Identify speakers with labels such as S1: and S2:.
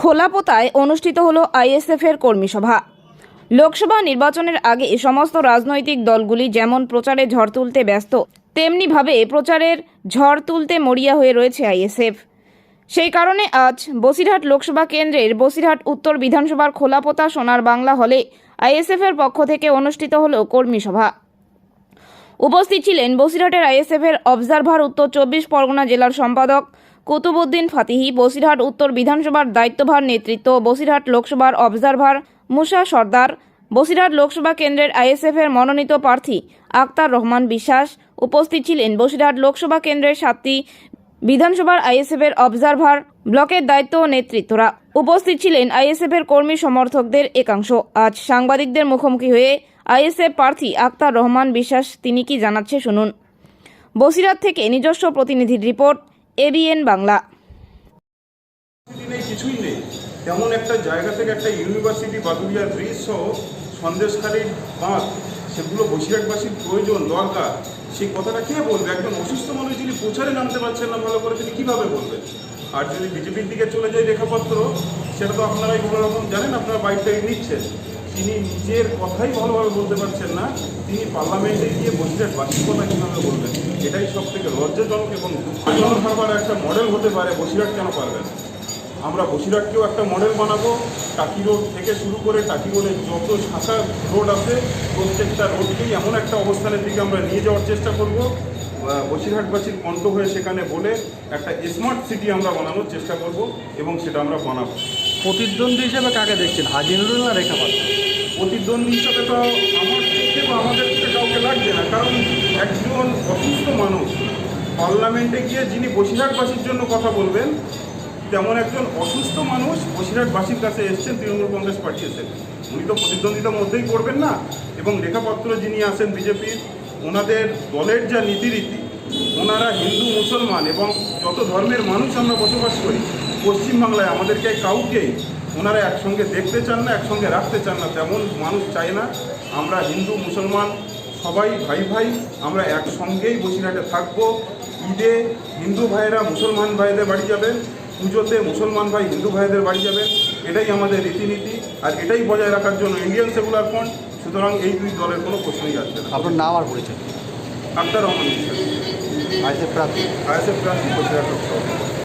S1: খোলাপোতায় অনুষ্ঠিত হলো আইএসএফ এর কর্মী সভা। লোকসভা নির্বাচনের আগে সমস্ত রাজনৈতিক দলগুলি যেমন প্রচারে ঝড় তুলতে ব্যস্ত, তেমনিভাবে প্রচারের ঝড় তুলতে মরিয়া হয়ে রয়েছে আইএসএফ। সেই কারণে আজ বসিরহাট লোকসভা কেন্দ্রের বসিরহাট উত্তর বিধানসভার খোলাপোতা সোনার বাংলা হলে আইএসএফ এর পক্ষ থেকে অনুষ্ঠিত হলো কর্মী সভা। উপস্থিত ছিলেন বসিরহাটের আইএসএফ এর অবজারভার উত্তর চব্বিশ পরগনা জেলার সম্পাদক কুতুবুদ্দিন ফাতিহি, বসিরহাট উত্তর বিধানসভার দায়িত্বভার নেতৃত্ব, বসিরহাট লোকসভার অবজারভার মুসা সর্দার, বসিরহাট লোকসভা কেন্দ্রের আইএসএফ এর মনোনীত প্রার্থী আক্তার রহমান বিশ্বাস, উপস্থিত ছিলেন বসিরহাট লোকসভা কেন্দ্রের সাতটি বিধানসভার আইএসএফ এর অবজারভার ব্লকের দায়িত্ব ও নেতৃত্বরা। উপস্থিত ছিলেন আইএসএফ এর কর্মী সমর্থকদের একাংশ। আজ সাংবাদিকদের মুখোমুখি হয়ে আইএসএফ প্রার্থী আক্তার রহমান বিশ্বাস তিনি কি জানাচ্ছে শুনুন। বসিরহাট থেকে নিজস্ব প্রতিনিধির রিপোর্ট এবিএন বাংলা।
S2: কিছুই নেই। তেমন একটা জায়গা থেকে একটা ইউনিভার্সিটি বাদুরিয়া ব্রিজ সহ সন্দেশখালীর বাঁধ, সেগুলো বসিরহাটবাসীর প্রয়োজন, দরকার। সেই কথাটা কে বলবে? একজন অসুস্থ মানুষ যিনি প্রচারে নামতে পারছেন না, ভালো করে তিনি কীভাবে বলবেন? আর যদি বিজেপির দিকে চলে যায় রেখাপত্র সেটা তো আপনারাই কোনো রকম জানেন, আপনারা বাইক থেকে নিচ্ছেন। তিনি নিজের কথাই ভালোভাবে বলতে পারছেন না। তিনি পার্লামেন্টে গিয়ে বসিরহাটবাসীর কথা কীভাবে বলবেন এটাই সব থেকে লজ্জাজনক এবং দুঃখজনক ভাবার একটা মডেল হতে পারে বসিরহাট কেন পারবেন? আমরা বসিরহাটকেও একটা মডেল বানাবো। টাকি রোড থেকে শুরু করে টাকি রোডের যত শাখা রোড আছে, প্রত্যেকটা রোডকেই এমন একটা অবস্থানের দিকে আমরা নিয়ে যাওয়ার চেষ্টা করব। বসিরহাটবাসীর কণ্ঠ হয়ে সেখানে বলে একটা স্মার্ট সিটি আমরা বানানোর চেষ্টা করব এবং সেটা আমরা বানাবো।
S3: প্রতিদ্বন্দ্বী হিসেবে কাকে দেখছেন? হাজিনুরুল না রেখা রেখাপাত
S2: প্রতিদ্বন্দ্বী হিসাবে তো আমার থেকে বা আমাদের থেকে কাউকে লাগছে না। কারণ একজন অসুস্থ মানুষ, পার্লামেন্টে গিয়ে যিনি বসিরহাটবাসীর জন্য কথা বলবেন, তেমন একজন অসুস্থ মানুষ বসিরহাটবাসীর কাছে এসছেন, তৃণমূল কংগ্রেস পার্টি এসে। উনি তো প্রতিদ্বন্দ্বিতার মধ্যেই করবেন না। এবং লেখাপত্র যিনি আছেন বিজেপির, ওনাদের দলের যা নীতিরীতি, ওনারা হিন্দু, মুসলমান এবং যত ধর্মের মানুষ আমরা বসবাস করি, পশ্চিমবাংলায় আমাদেরকে কাউকেই ওনারা একসঙ্গে দেখতে চান না একসঙ্গে রাখতে চান না তেমন মানুষ চায় না। আমরা হিন্দু মুসলমান সবাই ভাই ভাই আমরা একসঙ্গেই বসিরহাটে থাকব। ঈদে হিন্দু ভাইয়েরা মুসলমান ভাইদের বাড়ি যাবেন পুজোতে মুসলমান ভাই হিন্দু ভাইদের বাড়ি যাবেন এটাই আমাদের রীতিনীতি। আর এটাই বজায় রাখার জন্য ইন্ডিয়ান সেকুলার ফ্রন্ট সুতরাং এই দুই দলের কোনো প্রশ্নই আসছে না।
S3: আপনার নাম আর পরিচয়?
S2: আক্তার রহমান
S3: আইসিএফ প্রার্থী।
S2: আইএসএফ প্রার্থী বসিরহাট